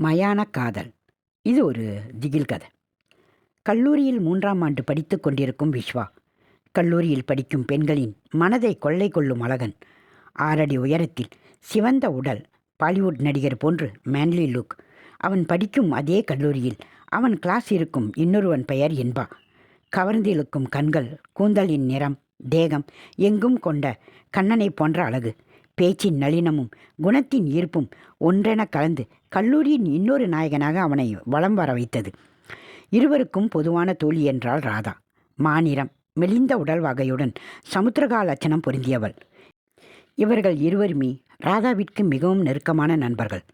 மயான காதல். இது ஒரு திகில் கதை. கல்லூரியில் மூன்றாம் ஆண்டு படித்து கொண்டிருக்கும் விஸ்வா கல்லூரியில் படிக்கும் பெண்களின் மனதை கொள்ளை கொள்ளும் அழகன். ஆறடி உயரத்தில் சிவந்த உடல் பாலிவுட் நடிகர் போன்று மேன்லி லுக் அவன் படிக்கும் அதே கல்லூரியில் அவன் கிளாஸ் இருக்கும் இன்னொருவன் பெயர் என்பா. கவர்ந்திழுக்கும் கண்கள் கூந்தலின் நிறம் தேகம் எங்கும் கொண்ட கண்ணனை போன்ற அழகு. பேச்சின் நளினமும் குணத்தின் ஈர்ப்பும் ஒன்றென கலந்து கல்லூரியின் இன்னொரு நாயகனாக அவனை வலம் வர வைத்தது. இருவருக்கும் பொதுவான தோழி என்றால் ராதா. மாநிறம் மெலிந்த உடல் வகையுடன் சமுத்திரகால லட்சணம் பொருந்தியவள். இவர்கள் இருவருமே ராதாவிற்கு மிகவும் நெருக்கமான நண்பர்கள்.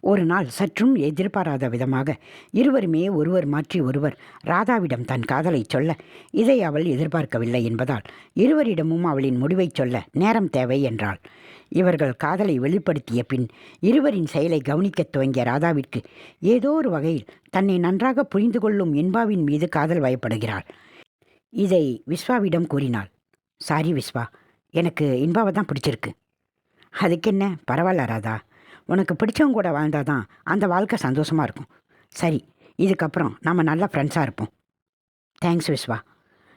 ஒரு நாள் சற்றும் எதிர்பாராத விதமாக இருவருமே ஒருவர் மாற்றி ஒருவர் ராதாவிடம் தன் காதலை சொல்ல இதை அவள் எதிர்பார்க்கவில்லை என்பதால் இருவரிடமும் அவளின் முடிவைச் சொல்ல நேரம் தேவை என்றாள். இவர்கள் காதலை வெளிப்படுத்திய பின் இருவரின் செயலை கவனிக்கத் துவங்கிய ராதாவிற்கு ஏதோ ஒரு வகையில் தன்னை நன்றாக புரிந்து கொள்ளும் இன்பாவின் மீது காதல் வயப்படுகிறாள். இதை விஸ்வாவிடம் கூறினாள். சாரி விஸ்வா எனக்கு இன்பாவை தான் பிடிச்சிருக்கு. அதுக்கென்ன? பரவாயில்ல ராதா. உனக்கு பிடிச்சவங்க கூட வாழ்ந்தாதான் அந்த வாழ்க்கை சந்தோஷமாக இருக்கும். சரி இதுக்கப்புறம் நம்ம நல்லா ஃப்ரெண்ட்ஸாக இருப்போம். தேங்க்ஸ் விஸ்வா.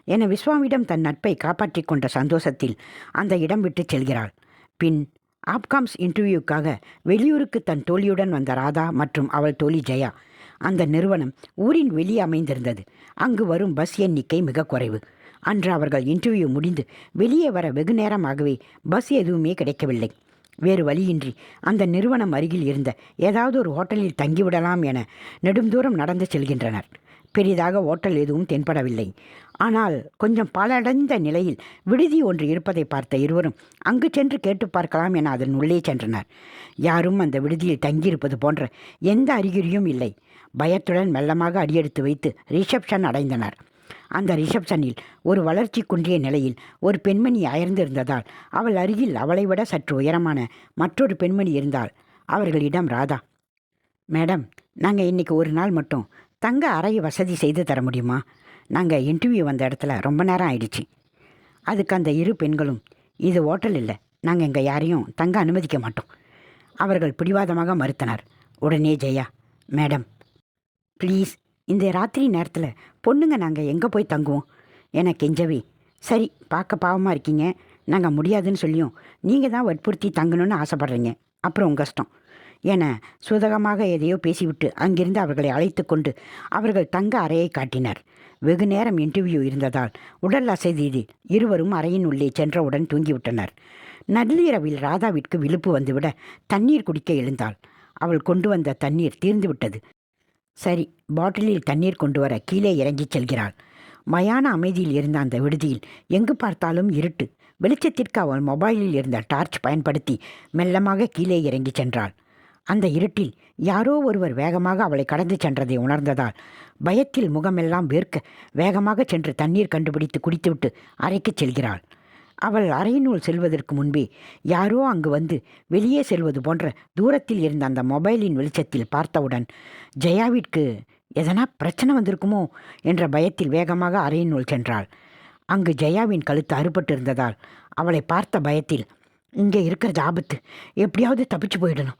என விஸ்வாவிடம் தன் நட்பை காப்பாற்றிக் கொண்ட சந்தோஷத்தில் அந்த இடம் விட்டு செல்கிறாள். பின் ஆப்காம்ஸ் இன்டர்வியூக்காக வெளியூருக்கு தன் தோழியுடன் வந்த ராதா மற்றும் அவள் தோழி ஜெயா. அந்த நிறுவனம் ஊரின் வெளியே அமைந்திருந்தது. அங்கு வரும் பஸ் எண்ணிக்கை மிக குறைவு. அன்று அவர்கள் இன்டர்வியூ முடிந்து வெளியே வர வெகு நேரமாகவே பஸ் எதுவுமே கிடைக்கவில்லை. வேறு வழியின்றி அந்த நிறுவனம் அருகில் இருந்த ஏதாவது ஒரு ஹோட்டலில் தங்கிவிடலாம் என நெடுந்தூரம் நடந்து செல்கின்றனர். பெரிதாக ஓட்டல் எதுவும் தென்படவில்லை. ஆனால் கொஞ்சம் பலடைந்த நிலையில் விடுதி ஒன்று இருப்பதை பார்த்த இருவரும் அங்கு சென்று கேட்டு பார்க்கலாம் என அதன் உள்ளே சென்றனர். யாரும் அந்த விடுதியில் தங்கியிருப்பது போன்ற எந்த அறிகுறியும் இல்லை. பயத்துடன் மெல்லமாக அடியெடுத்து வைத்து ரிசப்ஷன் அடைந்தனர். அந்த ரிசப்ஷனில் ஒரு வளர்ச்சி குன்றிய நிலையில் ஒரு பெண்மணி அயர்ந்திருந்ததால் அவள் அருகில் அவளை விட சற்று உயரமான மற்றொரு பெண்மணி இருந்தாள். அவர்களிடம் ராதா மேடம் நாங்கள் இன்றைக்கி ஒரு நாள் மட்டும் தங்க அறை வசதி செய்து தர முடியுமா? நாங்கள் இன்டர்வியூ வந்த இடத்துல ரொம்ப நேரம் ஆயிடுச்சு. அதுக்கு அந்த இரு பெண்களும் இது ஹோட்டல் இல்லை. நாங்கள் இங்கே யாரையும் தங்க அனுமதிக்க மாட்டோம். அவர்கள் பிடிவாதமாக மறுத்தனர். உடனே ஜெயா மேடம் ப்ளீஸ் இந்த ராத்திரி நேரத்தில் பொண்ணுங்க நாங்கள் எங்கே போய் தங்குவோம்? என கெஞ்சவே சரி பார்க்க பாவமாக இருக்கீங்க. நாங்கள் முடியாதுன்னு சொல்லியும் நீங்கள் தான் வற்புறுத்தி தங்கணும்னு ஆசைப்பட்றீங்க. அப்புறம் உங்கள் கஷ்டம். என சுதகமாக எதையோ பேசிவிட்டு அங்கிருந்து அவர்களை அழைத்து கொண்டு அவர்கள் தங்க அறையை காட்டினர். வெகு நேரம் இன்டர்வியூ இருந்ததால் உடல் அசைதியில் இருவரும் அறையின் உள்ளே சென்றவுடன் தூங்கிவிட்டனர். நள்ளிரவில் ராதாவிற்கு விழுப்பு வந்துவிட தண்ணீர் குடிக்க எழுந்தாள். அவள் கொண்டு வந்த தண்ணீர் தீர்ந்துவிட்டது. சரி பாட்டிலில் தண்ணீர் கொண்டு வர கீழே இறங்கிச் செல்கிறாள். மயான அமைதியில் இருந்த அந்த விடுதியில் எங்கு பார்த்தாலும் இருட்டு. வெளிச்சத்திற்கு அவள் மொபைலில் இருந்த டார்ச் பயன்படுத்தி மெல்லமாக கீழே இறங்கி சென்றாள். அந்த இருட்டில் யாரோ ஒருவர் வேகமாக அவளை கடந்து சென்றதை உணர்ந்ததால் பயத்தில் முகமெல்லாம் வேர்க்க வேகமாக சென்று தண்ணீர் கண்டுபிடித்து குடித்துவிட்டு அறைக்குச் செல்கிறாள். அவள் அறையினுள் செல்வதற்கு முன்பே யாரோ அங்கு வந்து வெளியே செல்வது போன்ற தூரத்தில் இருந்த அந்த மொபைலின் வெளிச்சத்தில் பார்த்தவுடன் ஜெயாவிற்கு எதனா பிரச்சனை வந்திருக்குமோ? என்ற பயத்தில் வேகமாக அறையினுள் சென்றாள். அங்கு ஜெயாவின் கழுத்து அறுபட்டு இருந்ததால் அவளை பார்த்த பயத்தில் இங்கே இருக்கிறது ஆபத்து எப்படியாவது தப்பிச்சு போயிடணும்.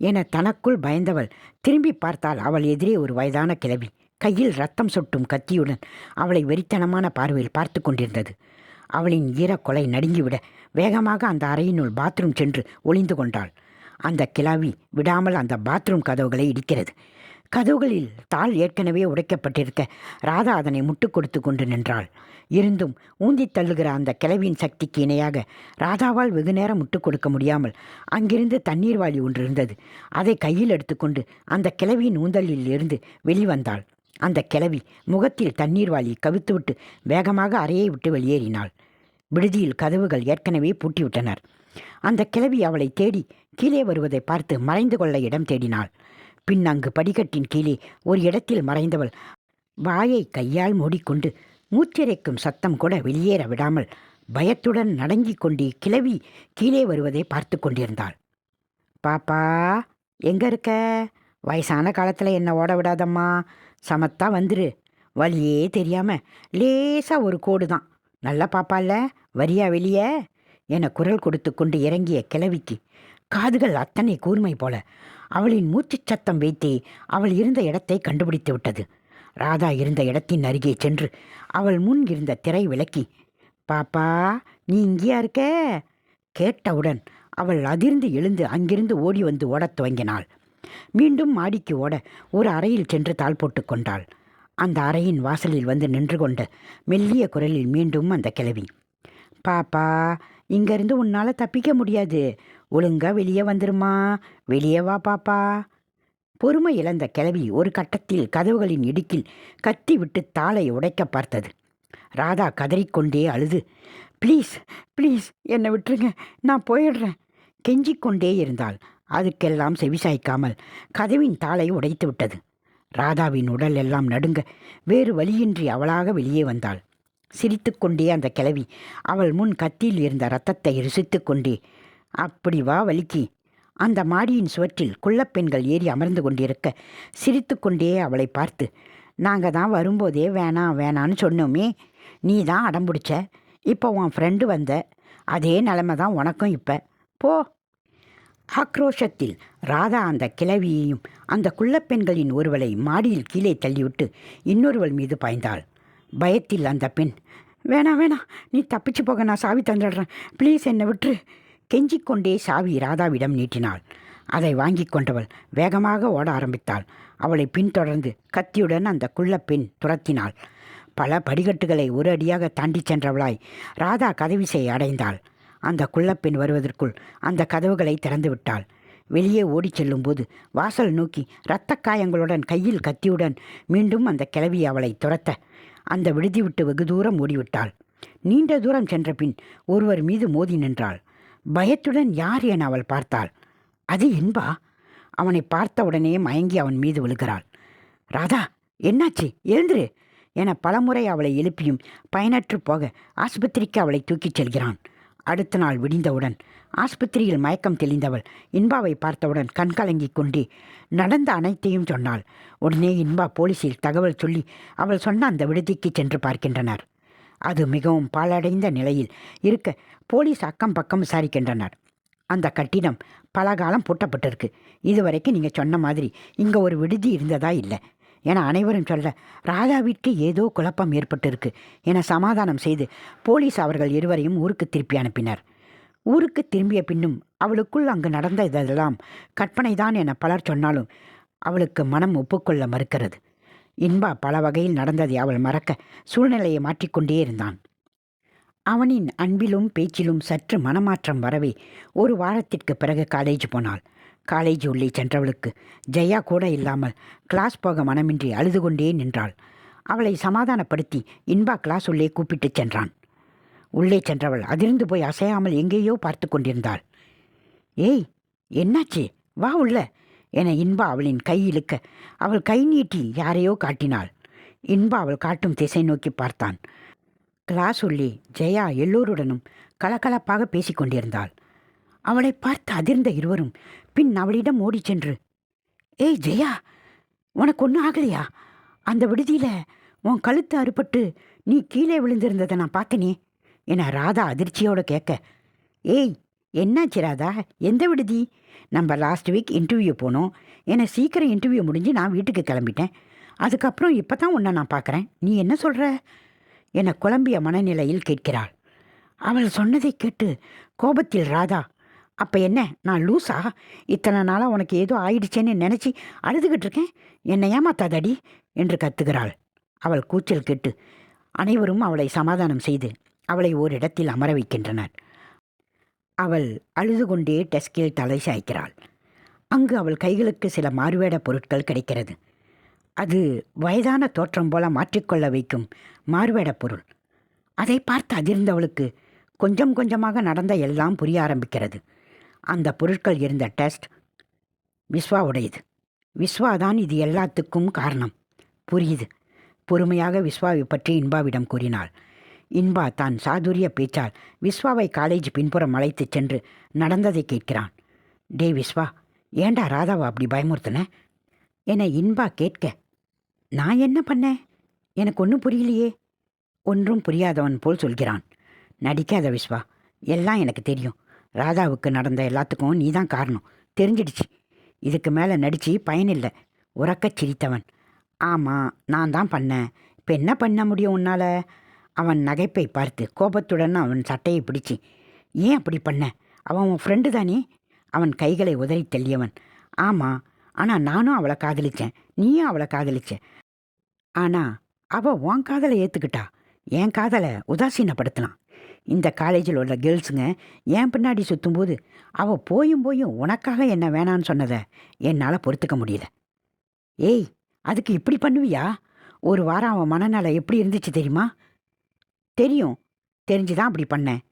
என தனக்குள் பயந்தவள் திரும்பி பார்த்தால் அவள் எதிரே ஒரு வயதான கிழவி. கையில் ரத்தம் சொட்டும் கத்தியுடன் அவளை வெறித்தனமான பார்வையில் பார்த்து கொண்டிருந்தது. அவளின் ஈரக்கொலை நடுங்கிவிட வேகமாக அந்த அறையினுள் பாத்ரூம் சென்று ஒளிந்து கொண்டாள். அந்த கிழவி விடாமல் அந்த பாத்ரூம் கதவுகளை இடிக்கிறது. கதவுகளில் தாள் ஏற்கனவே உடைக்கப்பட்டிருக்க ராதா அதனை முட்டு கொடுத்து கொண்டு நின்றாள். இருந்தும் ஊந்தித் தள்ளுகிற அந்த கிளவியின் சக்திக்கு இணையாக ராதாவால் வெகு நேரம் முட்டு கொடுக்க முடியாமல் அங்கிருந்து தண்ணீர் வாளி ஒன்று இருந்தது. அதை கையில் எடுத்துக்கொண்டு அந்த கிளவியின் ஊந்தலில் இருந்து வெளிவந்தாள். அந்த கிளவி முகத்தில் தண்ணீர் வாளி கவித்துவிட்டு வேகமாக அறையை விட்டு வெளியேறினாள். விடுதியில் கதவுகள் ஏற்கனவே பூட்டிவிட்டனர். அந்த கிளவி அவளை தேடி கீழே வருவதை பார்த்து மறைந்து கொள்ள இடம் தேடினாள். பின் அங்கு படிக்கட்டின் கீழே ஒரு இடத்தில் மறைந்தவள். வாயை கையால் மூடிக்கொண்டு மூச்சிறைக்கும் சத்தம் கூட வெளியேற விடாமல் பயத்துடன் நடங்கிக் கொண்டே கிளவி கீழே வருவதை பார்த்து கொண்டிருந்தாள். பாப்பா எங்க இருக்க? வயசான காலத்தில் என்ன ஓட விடாதம்மா? சமத்தா வந்துரு. வழியே தெரியாம லேசா ஒரு கோடு தான். நல்லா பாப்பால்ல வரியா வெளியே? என குரல் கொடுத்து கொண்டு இறங்கிய கிளவிக்கு காதுகள் அத்தனை கூர்மை போல. அவளின் மூச்சுச் சத்தம் வைத்தே அவள் இருந்த இடத்தை கண்டுபிடித்து விட்டது. ராதா இருந்த இடத்தின் அருகே சென்று அவள் முன் இருந்த திரை விளக்கி பாப்பா நீ இங்கேயா இருக்க? கேட்டவுடன் அவள் அதிர்ந்து எழுந்து அங்கிருந்து ஓடி வந்து ஓடத் துவங்கினாள். மீண்டும் மாடிக்கு ஓட ஒரு அறையில் சென்று தாள் போட்டு கொண்டாள். அந்த அறையின் வாசலில் வந்து நின்று கொண்ட மெல்லிய குரலில் மீண்டும் அந்த கிழவி பாப்பா இங்கேருந்து உன்னால் தப்பிக்க முடியாது. ஒழுங்கா வெளியே வந்துருமா? வெளியே வா பாப்பா. பொறுமை இழந்த கிளவி ஒரு கட்டத்தில் கதவுகளின் இடுக்கில் கத்தி விட்டு தாளை உடைக்க பார்த்தது. ராதா கதறிக்கொண்டே அழுது ப்ளீஸ் ப்ளீஸ் என்னை விட்டுருங்க. நான் போயிடுறேன். கெஞ்சிக்கொண்டே இருந்தால் அதுக்கெல்லாம் செவிசாய்க்காமல் கதவின் தாளை உடைத்து விட்டது. ராதாவின் உடல் எல்லாம் நடுங்க வேறு வழியின்றி அவளாக வெளியே வந்தாள். சிரித்துக்கொண்டே அந்த கிளவி அவள் முன் கத்தியில் இருந்த ரத்தத்தை ருசித்துக்கொண்டே கொண்டே அப்படி வா வலிக்கி. அந்த மாடியின் சுவற்றில் குள்ளப்பெண்கள் ஏறி அமர்ந்து கொண்டிருக்க சிரித்துக்கொண்டே அவளை பார்த்து நாங்கள் தான் வரும்போதே வேணாம் வேணான்னு சொன்னோமே. நீ தான் அடம்பிடிச்ச இப்போ உன் ஃப்ரெண்டு வந்த. அதே நிலைமை தான் உனக்கும் இப்போ. போ. ஆக்ரோஷத்தில் ராதா அந்த கிளவியையும் அந்த குள்ளப்பெண்களின் ஒருவளை மாடியில் கீழே தள்ளிவிட்டு இன்னொருவள் மீது பாய்ந்தாள். பயத்தில் அந்த பெண் வேணாம் வேணாம் நீ தப்பிச்சு போக நான் சாவி தந்துடுறேன். ப்ளீஸ் என்னை விட்டுரு. கெஞ்சிக்கொண்டே சாவி ராதாவிடம் நீட்டினாள். அதை வாங்கி கொண்டவள் வேகமாக ஓட ஆரம்பித்தாள். அவளை பின்தொடர்ந்து கத்தியுடன் அந்த குள்ளப்பெண் துரத்தினாள். பல படிக்கட்டுகளை ஒரு அடியாக தாண்டிச் சென்றவளாய் ராதா கதவிசை அடைந்தாள். அந்த குள்ளப்பெண் வருவதற்குள் அந்த கதவுகளை திறந்து விட்டாள். வெளியே ஓடிச் செல்லும்போது வாசல் நோக்கி இரத்தக் காயங்களுடன் கையில் கத்தியுடன் மீண்டும் அந்த கிளவி அவளை துரத்த அந்த விடுதி விட்டு வெகு தூரம் ஓடிவிட்டாள். நீண்ட தூரம் சென்ற பின் ஒருவர் மீது மோதி நின்றாள். பயத்துடன் யார் என அவள் பார்த்தாள். அது என்பா? அவனை பார்த்தவுடனே மயங்கி அவன் மீது விழுகிறாள். ராதா என்னாச்சு? எழுந்துரு என பலமுறை அவளை எழுப்பியும் பயனற்று போக ஆஸ்பத்திரிக்கு அவளை தூக்கிச் செல்கிறான். அடுத்த நாள் விடிந்தவுடன் ஆஸ்பத்திரியில் மயக்கம் தெளிந்தவள் இன்பாவை பார்த்தவுடன் கண்கலங்கி கொண்டு நடந்த அனைத்தையும் சொன்னாள். உடனே இன்பா போலீசில் தகவல் சொல்லி அவள் சொன்ன அந்த விடுதிக்கு சென்று பார்க்கின்றனர். அது மிகவும் பாழடைந்த நிலையில் இருக்க போலீஸ் அக்கம் பக்கம் விசாரிக்கின்றனர். அந்த கட்டிடம் பல காலம் பூட்டப்பட்டிருக்கு. இதுவரைக்கும் நீங்கள் சொன்ன மாதிரி இங்கே ஒரு விடுதி இருந்ததா இல்லை. என அனைவரும் சொல்ல ராதாவிற்கு ஏதோ குழப்பம் ஏற்பட்டிருக்கு என சமாதானம் செய்து போலீஸ் அவர்கள் இருவரையும் ஊருக்கு திருப்பி அனுப்பினர். ஊருக்கு திரும்பிய பின்னும் அவளுக்குள் அங்கு நடந்த இதெல்லாம் கற்பனைதான் என பலர் சொன்னாலும் அவளுக்கு மனம் ஒப்புக்கொள்ள மறுக்கிறது. இன்பா பல வகையில் நடந்ததை அவள் மறக்க சூழ்நிலையை மாற்றிக்கொண்டே இருந்தான். அவனின் அன்பிலும் பேச்சிலும் சற்று மனமாற்றம் வரவே ஒரு வாரத்திற்கு பிறகு காலேஜ் போனாள். காலேஜ் உள்ளே சென்றவளுக்கு ஜெயா கூட இல்லாமல் கிளாஸ் போக மனமின்றி அழுது கொண்டே நின்றாள். அவளை சமாதானப்படுத்தி இன்பா கிளாஸ் உள்ளே கூப்பிட்டுச் சென்றான். உள்ளே சென்றவள் அதிர்ந்து போய் அசையாமல் எங்கேயோ பார்த்து கொண்டிருந்தாள். ஏய் என்னாச்சு? வா உள்ள. என இன்பா அவளின் கை இழுக்க அவள் கை நீட்டி யாரையோ காட்டினாள். இன்பா அவள் காட்டும் திசை நோக்கி பார்த்தான். கிளாஸ் உள்ளே ஜெயா எல்லோருடனும் கலகலப்பாக பேசிக் கொண்டிருந்தாள். அவளை பார்த்து அதிர்ந்த இருவரும் பின் அவளிடம் ஓடிச் சென்று ஏய் ஜெயா உனக்கு ஒன்றும் ஆகலையா? அந்த விடுதியில் உன் கழுத்து அறுபட்டு நீ கீழே விழுந்திருந்ததை நான் பார்த்தனே என ராதா அதிர்ச்சியோடு கேட்க ஏய் என்னாச்சு ராதா? எந்த விடுதி? நம்ம லாஸ்ட் வீக் இன்டர்வியூ போனோம். என்னை சீக்கிரம் இன்டர்வியூ முடிஞ்சு நான் வீட்டுக்கு கிளம்பிட்டேன். அதுக்கப்புறம் இப்போ தான் உன்னை நான் பார்க்குறேன் நீ என்ன சொல்கிற என குழம்பிய மனநிலையில் கேட்கிறாள். அவள் சொன்னதை கேட்டு கோபத்தில் ராதா அப்போ என்ன? நான் லூஸா இத்தனை நாளாக உனக்கு ஏதோ ஆயிடுச்சேன்னு நினச்சி அழுதுகிட்டு இருக்கேன். என்னை ஏமாத்தாதடி? என்று கத்துகிறாள். அவள் கூச்சல் கேட்டு அனைவரும் அவளை சமாதானம் செய்து அவளை ஓரிடத்தில் அமர வைக்கின்றனர். அவள் அழுது கொண்டே டெஸ்கில் தலை சாய்க்கிறாள். அங்கு அவள் கைகளுக்கு சில மாறுவேட பொருட்கள் கிடைக்கிறது. அது வயதான தோற்றம் போல மாற்றிக்கொள்ள வைக்கும் மாறுவேட பொருள். அதை பார்த்து அதிர்ந்தவளுக்கு கொஞ்சம் கொஞ்சமாக நடந்த எல்லாம் புரிய ஆரம்பிக்கிறது. அந்த பொருட்கள் இருந்த டெஸ்ட் விஸ்வாவுடையது. விஸ்வா தான் இது எல்லாத்துக்கும் காரணம். புரியுது. பொறுமையாக விஸ்வாவை பற்றி இன்பாவிடம் கூறினாள். இன்பா தான் சாதுரிய பேச்சால் விஸ்வாவை காலேஜ் பின்புறம் அழைத்துச் சென்று நடந்ததை கேட்கிறான். டே விஸ்வா ஏண்டா ராதாவை அப்படி பயமுறுத்தின? என்னை இன்பா கேட்க. நான் என்ன பண்ணேன் எனக்கு ஒன்றும் புரியலையே. ஒன்றும் புரியாதவன் போல் சொல்கிறான். நடிக்காத விஸ்வா எல்லாம் எனக்கு தெரியும். ராதாவுக்கு நடந்த எல்லாத்துக்கும் நீ தான் காரணம். தெரிஞ்சிடுச்சு. இதுக்கு மேலே நடித்து பயனில்லை உறக்கச் சிரித்தவன். ஆமாம் நான் தான் பண்ணேன். இப்போ என்ன பண்ண முடியும் உன்னால்? அவன் நகைப்பை பார்த்து கோபத்துடன் அவன் சட்டையை பிடிச்சி ஏன் அப்படி பண்ண? அவன் உன் ஃப்ரெண்டு தானே? அவன் கைகளை உதறி தள்ளியவன் ஆமாம் ஆனால் நானும் அவளை காதலிச்சேன் நீயும் அவளை காதலிச்ச. ஆனால் அவள் உன் காதலை ஏற்றுக்கிட்டா என் காதலை உதாசீனப்படுத்தலாம். இந்த காலேஜில் உள்ள கேர்ள்ஸுங்க என் பின்னாடி சுற்றும்போது அவள் போயும் போயும் உனக்காக என்ன வேணான்னு சொன்னதை என்னால் பொறுத்துக்க முடியல. ஏய் அதுக்கு இப்படி பண்ணுவியா? ஒரு வாரம் அவன் மனநலம் எப்படி இருந்துச்சு தெரியுமா? தெரியும். தெரிஞ்சு தான் அப்படி பண்ணேன்.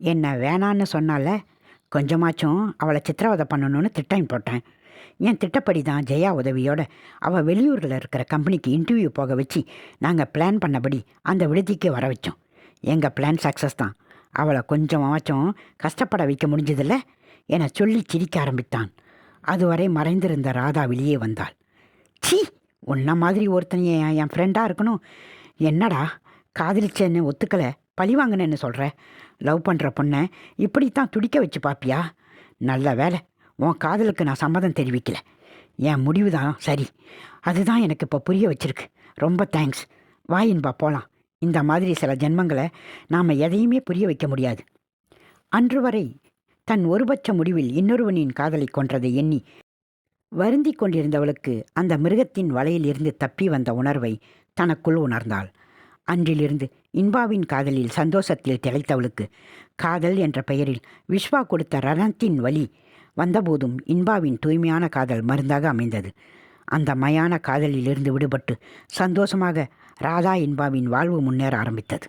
என்ன வேணான்னு சொன்னால கொஞ்சமாச்சும் அவளை சித்திரவதை பண்ணணும்னு திட்டம் போட்டேன். என் திட்டப்படி தான் ஜெயா உதவியோட அவள் வெளியூரில் இருக்கிற கம்பெனிக்கு இன்டர்வியூ போக வச்சு நாங்கள் பிளான் பண்ணபடி அந்த விடுதிக்கு வர வச்சோம். எங்கள் பிளான் சக்ஸஸ் தான். அவளை கொஞ்சமாச்சும் கஷ்டப்பட வைக்க முடிஞ்சதில்ல என சொல்லி சிரிக்க ஆரம்பித்தான். அதுவரை மறைந்திருந்த ராதா வெளியே வந்தாள். ச்சீ! உன்ன மாதிரி ஒருத்தனையே என் ஃப்ரெண்டாக இருக்கணும். என்னடா காதலிச்சேன்னு ஒத்துக்கலை. பழி வாங்கினேன்னு சொல்கிற லவ் பண்ணுற பொண்ணை இப்படித்தான் துடிக்க வச்சு பாப்பியா? நல்ல வேலை உன் காதலுக்கு நான் சம்மதம் தெரிவிக்கல. என் முடிவு தான் சரி. அதுதான் எனக்கு இப்போ புரிய வச்சிருக்கு. ரொம்ப தேங்க்ஸ் வாயின்பா போகலாம் இந்த மாதிரி சில ஜென்மங்களை நாம் எதையுமே புரிய வைக்க முடியாது. அன்று வரை தன் ஒருபட்ச முடிவில் இன்னொருவனின் காதலை கொன்றதை எண்ணி வருந்திக் கொண்டிருந்தவளுக்கு அந்த மிருகத்தின் வலையில் இருந்து தப்பி வந்த உணர்வை தனக்குள் உணர்ந்தாள். அன்றிலிருந்து இன்பாவின் காதலில் சந்தோஷத்தில் திளைத்தவளுக்கு காதல் என்ற பெயரில் விஸ்வா கொடுத்த ரணத்தின் வலி வந்தபோதும் இன்பாவின் தூய்மையான காதல் மருந்தாக அமைந்தது. அந்த மயான காதலிலிருந்து விடுபட்டு சந்தோஷமாக ராதா இன்பாவின் வாழ்வு முன்னேற ஆரம்பித்தது.